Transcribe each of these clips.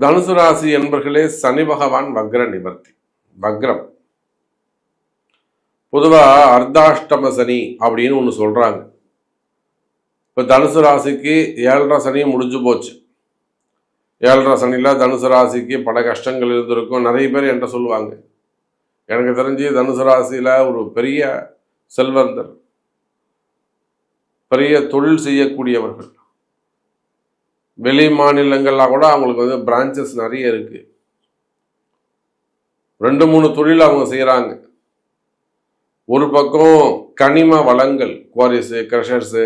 தனுசு ராசி என்பர்களே சனி பகவான் வக்ர நிவர்த்தி. வக்ரம். பொதுவாக அர்த்தாஷ்டம சனி அப்படின்னு ஒன்று சொல்கிறாங்க இப்போ தனுசு ராசிக்கு ஏழரை சனியும் முடிஞ்சு போச்சு. ஏழரை சனியில் தனுசு ராசிக்கு பல கஷ்டங்கள் இருந்திருக்கும். நிறைய பேர் என்கிட்ட சொல்லுவாங்க. எனக்கு தெரிஞ்சு தனுசு ராசியில் ஒரு பெரிய செல்வந்தர் பெரிய தொழில் செய்யக்கூடியவர்கள் வெளி மாநிலங்கள்லாம் கூட அவங்களுக்கு வந்து பிரான்ச்சஸ் நிறைய இருக்கு. ரெண்டு மூணு தொழில் அவங்க செய்கிறாங்க ஒரு பக்கம் கனிம வளங்கள் குவாரிஸு க்ரஷர்ஸு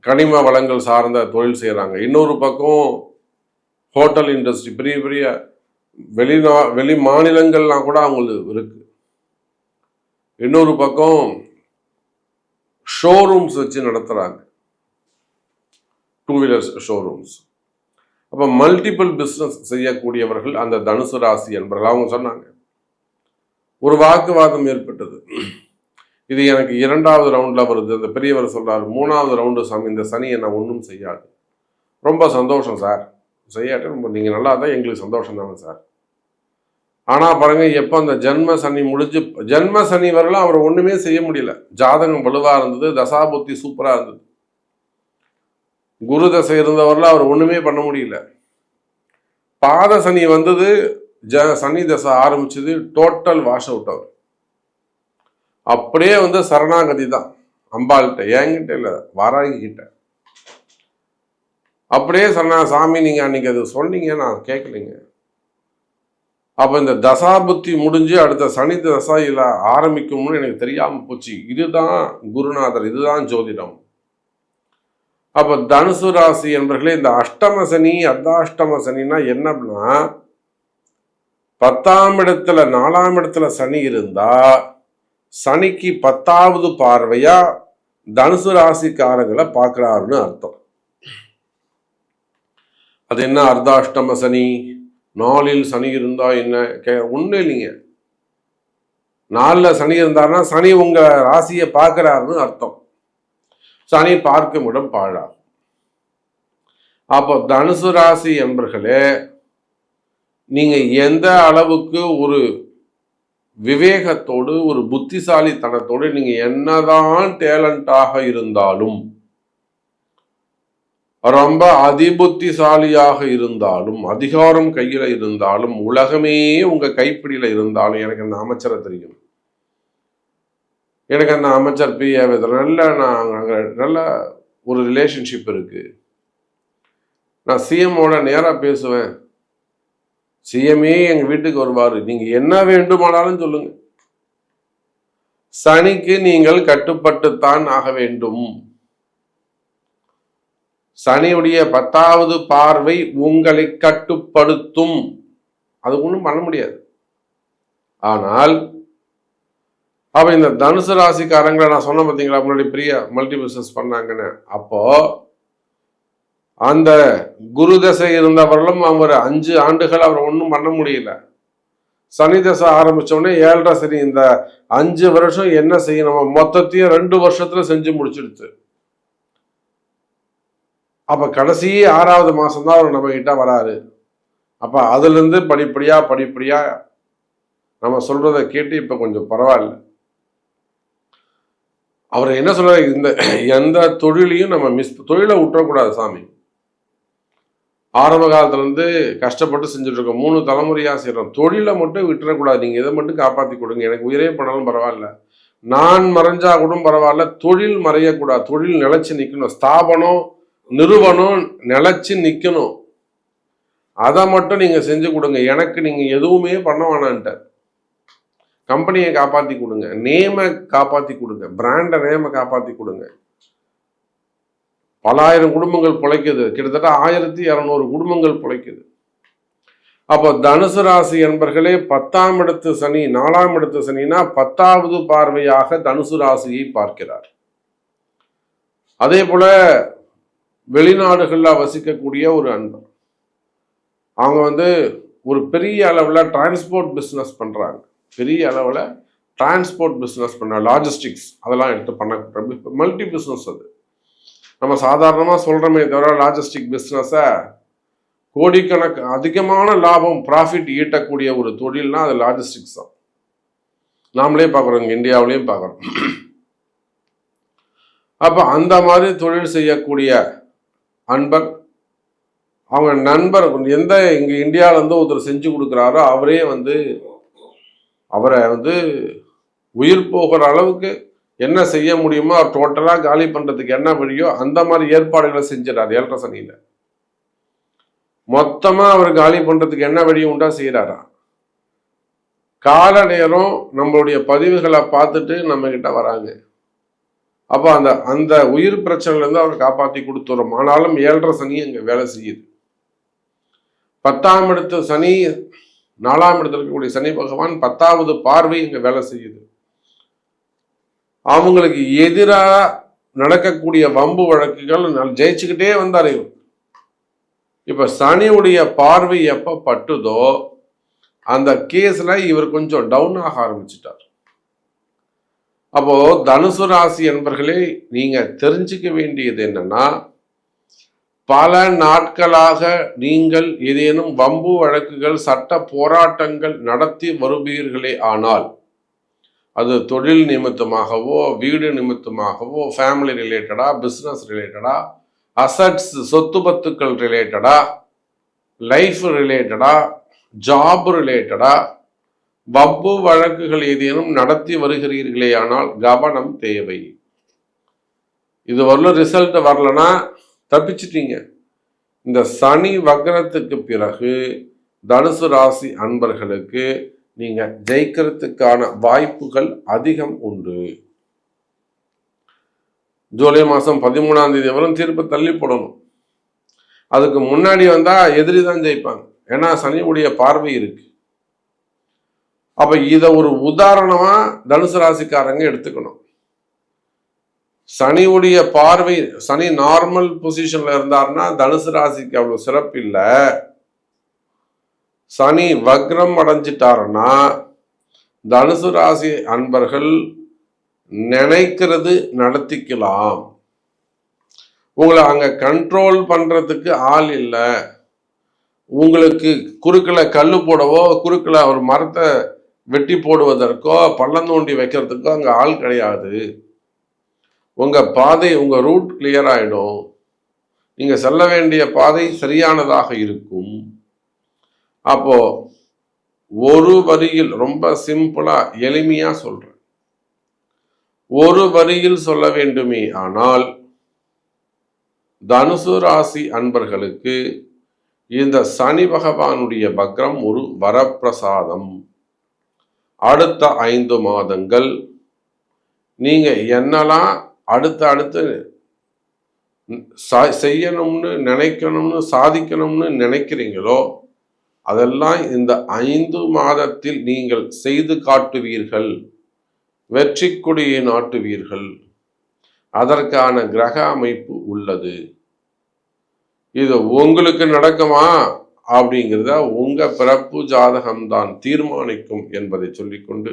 கனிம வளங்கள் சார்ந்த தொழில் செய்கிறாங்க இன்னொரு பக்கம் ஹோட்டல் இண்டஸ்ட்ரி பெரிய பெரிய வெளிநா வெளி மாநிலங்கள்லாம் கூட அவங்களுக்கு இருக்கு. இன்னொரு பக்கம் ஷோரூம்ஸ் வச்சு நடத்துகிறாங்க டூ வீலர்ஸ் ஷோரூம்ஸ் அப்போ மல்டிபிள் பிஸ்னஸ் செய்யக்கூடியவர்கள் அந்த தனுசு ராசி என்பர்கள். அவங்க சொன்னாங்க ஒரு வாக்குவாதம் ஏற்பட்டது. இது எனக்கு இரண்டாவது ரவுண்டில் வருது. அந்த பெரியவர் சொல்கிறார் மூணாவது ரவுண்டு சாமி இந்த சனி என்ன ஒன்றும் செய்யாது. ரொம்ப சந்தோஷம் சார். செய்யாட்டி ரொம்ப நீங்கள் நல்லா தான் எங்களுக்கு சந்தோஷம் தானே சார். ஆனால் பாருங்கள் எப்போ அந்த ஜென்ம சனி முடிஞ்சு ஜென்ம சனி வரலாம் அவர் ஒன்றுமே செய்ய முடியல. ஜாதகம் வலுவாக இருந்தது தசாபுத்தி சூப்பராக இருந்தது. குரு தசை இருந்தவரில் அவர் ஒன்றுமே பண்ண முடியல. பாத சனி வந்தது ஜ சனி தசை ஆரம்பிச்சது டோட்டல் வாஷ் அவுட் அவர். அப்படியே வந்து சரணாகதி தான். அம்பாள்கிட்ட என்கிட்ட இல்லை வாராகி கிட்ட அப்படியே சரணா சாமி நீங்க அன்னைக்கு அது சொன்னீங்க நான் கேட்கலைங்க அப்ப இந்த தசாபுத்தி முடிஞ்சு அடுத்த சனி தசாயில ஆரம்பிக்கும்னு எனக்கு தெரியாம போச்சு. இதுதான் குருநாதர் இதுதான் ஜோதிடம். அப்ப தனுசு ராசி என்பர்களே இந்த அஷ்டம சனி அர்த்தாஷ்டம சனினா என்ன அப்படின்னா பத்தாம் இடத்துல நாலாம் இடத்துல சனி இருந்தா சனிக்கு பத்தாவது பார்வையா தனுசு ராசிக்காரங்களை பார்க்கிறாருன்னு அர்த்தம். அது என்ன அர்த்தாஷ்டம சனி? நாளில் சனி இருந்தா என்ன? கே ஒன்றும் இல்லைங்க. நாளில் சனி இருந்தாருன்னா சனி உங்க ராசியை பார்க்கிறாருன்னு அர்த்தம். சனி பார்க்கும் இடம் பாழாகும். அப்போ தனுசு ராசி என்பர்களே நீங்க எந்த அளவுக்கு ஒரு விவேகத்தோடு ஒரு புத்திசாலித்தனத்தோடு நீங்க என்னதான் டேலண்டாக இருந்தாலும் ரொம்ப அதிபுத்திசாலியாக இருந்தாலும் அதிகாரம் கையில இருந்தாலும் உலகமே உங்க கைப்பிடியில இருந்தாலும் எனக்கு அந்த அமைச்சரை தெரியும். எனக்கு அந்த அமைச்சர் பி நல்ல நான் அங்கே நல்ல ஒரு ரிலேஷன்ஷிப் இருக்கு. நான் சிஎம்மோட நேராக பேசுவேன். சிஎம்ஏ எங்கள் வீட்டுக்கு வருவார். நீங்கள் என்ன வேண்டுமானாலும் சொல்லுங்கள் சனிக்கு நீங்கள் கட்டுப்பட்டுத்தான் ஆக வேண்டும். சனியுடைய பத்தாவது பார்வை உங்களை கட்டுப்படுத்தும். அது ஒன்றும் பண்ண முடியாது. ஆனால் அப்ப இந்த தனுசு ராசிக்காரங்களை நான் சொன்ன பார்த்தீங்களா முன்னாடி பெரிய மல்டி பிசினஸ் பண்ணாங்கன்னு. அப்போ அந்த குரு தசை இருந்தவர்களும் அவர் அஞ்சு ஆண்டுகள் அவர் ஒன்றும் பண்ண முடியல. சனி தசை ஆரம்பிச்ச உடனே ஏழரை சரி இந்த அஞ்சு வருஷம் என்ன செய்யணும் மொத்தத்தையும் ரெண்டு வருஷத்துல செஞ்சு முடிச்சிடுச்சு. அப்ப கடைசி ஆறாவது மாசம் தான் அவர் நம்ம கிட்ட வராரு. அப்ப அதுல இருந்து படிப்படியா படிப்படியா நம்ம சொல்றதை கேட்டு இப்ப கொஞ்சம் பரவாயில்ல. அவர் என்ன சொல்ற இந்த எந்த தொழிலையும் நம்ம மிஸ் தொழிலை விட்டுறக்கூடாது சாமி. ஆரம்ப காலத்துலேருந்து கஷ்டப்பட்டு செஞ்சுட்டு இருக்கோம் மூணு தலைமுறையாக செய்கிறோம் தொழிலை மட்டும் விட்டுறக்கூடாது. நீங்கள் இதை மட்டும் காப்பாற்றி கொடுங்க. எனக்கு உயிரே பண்ணாலும் பரவாயில்ல. நான் மறைஞ்சா கூட பரவாயில்ல. தொழில் மறையக்கூடாது. தொழில் நிலச்சி நிற்கணும் ஸ்தாபனம் நிறுவனம் நிலச்சி நிற்கணும் அதை மட்டும் நீங்கள் செஞ்சு கொடுங்க. எனக்கு நீங்கள் எதுவுமே பண்ண வேணான்ட்டார். கம்பெனியை காப்பாற்றி கொடுங்க. நேமை காப்பாற்றி கொடுங்க. பிராண்டை நேமை காப்பாற்றி கொடுங்க. பலாயிரம் குடும்பங்கள் பிழைக்குது. கிட்டத்தட்ட ஆயிரத்தி இரநூறு குடும்பங்கள் பிழைக்குது. அப்போ தனுசு ராசி என்பர்களே பத்தாம் இடத்து சனி நாலாம் இடத்து சனினா பத்தாவது பார்வையாக தனுசு ராசியை பார்க்கிறார். அதே போல வெளிநாடுகளில் வசிக்கக்கூடிய ஒரு அன்பர். அவங்க வந்து ஒரு பெரிய அளவில் டிரான்ஸ்போர்ட் பிஸ்னஸ் பண்ணுறாங்க பெரிய அளவில் டிரான்ஸ்போர்ட் பிஸ்னஸ் பண்ண லாஜிஸ்டிக்ஸ் அதெல்லாம் எடுத்து பண்ண மல்டி பிஸ்னஸ் அது. நம்ம சாதாரணமாக சொல்கிறோமே தவிர லாஜிஸ்டிக் பிஸ்னஸை கோடிக்கணக்கு அதிகமான லாபம் ப்ராஃபிட் ஈட்டக்கூடிய ஒரு தொழில்னா அது லாஜிஸ்டிக்ஸ் தான். நாமளே பார்க்குறோம் இங்கே இந்தியாவிலையும் பார்க்குறோம். அப்போ அந்த மாதிரி தொழில் செய்யக்கூடிய அன்பர் அவங்க நண்பர் எந்த இங்கே இந்தியாவிலேருந்து ஒருத்தர் செஞ்சு கொடுக்குறாரோ அவரே வந்து அவரை வந்து உயிர் போகிற அளவுக்கு என்ன செய்ய முடியுமோ அவர் டோட்டலாக காலி பண்ணுறதுக்கு என்ன வழியோ அந்த மாதிரி ஏற்பாடுகளை செஞ்சிடறார் ஏழரை சனியில். மொத்தமாக அவர் காலி பண்ணுறதுக்கு என்ன வழியும் உண்டா செய்கிறாரா கால நேரம் நம்மளுடைய பதிவுகளை பார்த்துட்டு நம்ம கிட்ட வராங்க. அப்போ அந்த அந்த உயிர் பிரச்சனையிலேருந்து அவர் காப்பாற்றி கொடுத்துறோம். ஆனாலும் ஏழரை சனி அங்கே வேலை செய்யுது. பத்தாம் இடத்து சனி நாலாம் இடத்துல இருக்கக்கூடிய சனி பகவான் பத்தாவது பார்வை இங்கே வேலை செய்யுது. அவங்களுக்கு எதிராக நடக்கக்கூடிய வம்பு வழக்குகள் ஜெயிச்சுக்கிட்டே வந்தார் இவர் இப்ப சனியுடைய பார்வை எப்ப பட்டுதோ அந்த கேஸ்ல இவர் கொஞ்சம் டவுன் ஆக ஆரம்பிச்சிட்டார். அப்போ தனுசு ராசி என்பர்களே நீங்க தெரிஞ்சுக்க வேண்டியது என்னன்னா பல நாட்களாக நீங்கள் ஏதேனும் வம்பு வழக்குகள் சட்ட போராட்டங்கள் நடத்தி வருவீர்களே ஆனால் அது தொழில் நிமித்தமாகவோ வீடு நிமித்தமாகவோ ஃபேமிலி ரிலேட்டடா பிஸ்னஸ் ரிலேட்டடா அசட்ஸ் சொத்து பத்துக்கள் ரிலேட்டடா லைஃப் ரிலேட்டடா ஜாப் ரிலேட்டடா வம்பு வழக்குகள் ஏதேனும் நடத்தி வருகிறீர்களே ஆனால் கவனம் தேவை. இது வரல ரிசல்ட் வரலன்னா தப்பிச்சிட்டீங்க. இந்த சனி வக்ரத்துக்கு பிறகு தனுசு ராசி அன்பர்களுக்கு நீங்க ஜெயிக்கிறதுக்கான வாய்ப்புகள் அதிகம் உண்டு. ஜூலை மாதம் பதிமூணாம் தேதி வரும் தீர்ப்பு தள்ளி போடணும். அதுக்கு முன்னாடி வந்தா எதிரி தான் ஜெயிப்பாங்க. ஏன்னா சனியுடைய பார்வை இருக்கு. அப்ப இதை ஒரு உதாரணமா தனுசு ராசிக்காரங்க எடுத்துக்கணும். சனியுடைய பார்வை சனி நார்மல் பொசிஷன்ல இருந்தாருன்னா தனுசு ராசிக்கு அவ்வளவு சிறப்பு இல்லை. சனி வக்ரம் அடைஞ்சிட்டாருன்னா தனுசு ராசி அன்பர்கள் நினைக்கிறது நடத்திக்கலாம். உங்களை அங்க கண்ட்ரோல் பண்றதுக்கு ஆள் இல்லை. உங்களுக்கு குறுக்கில் கல் போடவோ குறுக்கில் ஒரு மரத்தை வெட்டி போடுவதற்கோ பள்ளம் தோண்டி வைக்கிறதுக்கோ அங்கே ஆள் கிடையாது. உங்கள் பாதை உங்கள் ரூட் கிளியர் ஆகிடும் நீங்கள் செல்ல வேண்டிய பாதை சரியானதாக இருக்கும். அப்போ ஒரு வரியில் ரொம்ப சிம்பிளாக எளிமையாக சொல்கிறேன் ஒரு வரியில் சொல்ல வேண்டுமே ஆனால் தனுசு ராசி அன்பர்களுக்கு இந்த சனி பகவானுடைய பக்ரம் ஒரு வரப்பிரசாதம். அடுத்த ஐந்து மாதங்கள் நீங்கள் என்னெல்லாம் அடுத்து அடுத்து செய்யணும்னு நினைக்கணும்னு சாதிக்கணும்னு நினைக்கிறீங்களோ அதெல்லாம் இந்த ஐந்து மாதத்தில் நீங்கள் செய்து காட்டுவீர்கள். வெற்றி கொடியை நாட்டுவீர்கள். அதற்கான கிரக அமைப்பு உள்ளது. இது உங்களுக்கு நடக்குமா? அப்படிங்கிறத உங்க பிறப்பு ஜாதகம்தான் தீர்மானிக்கும் என்பதை சொல்லிக்கொண்டு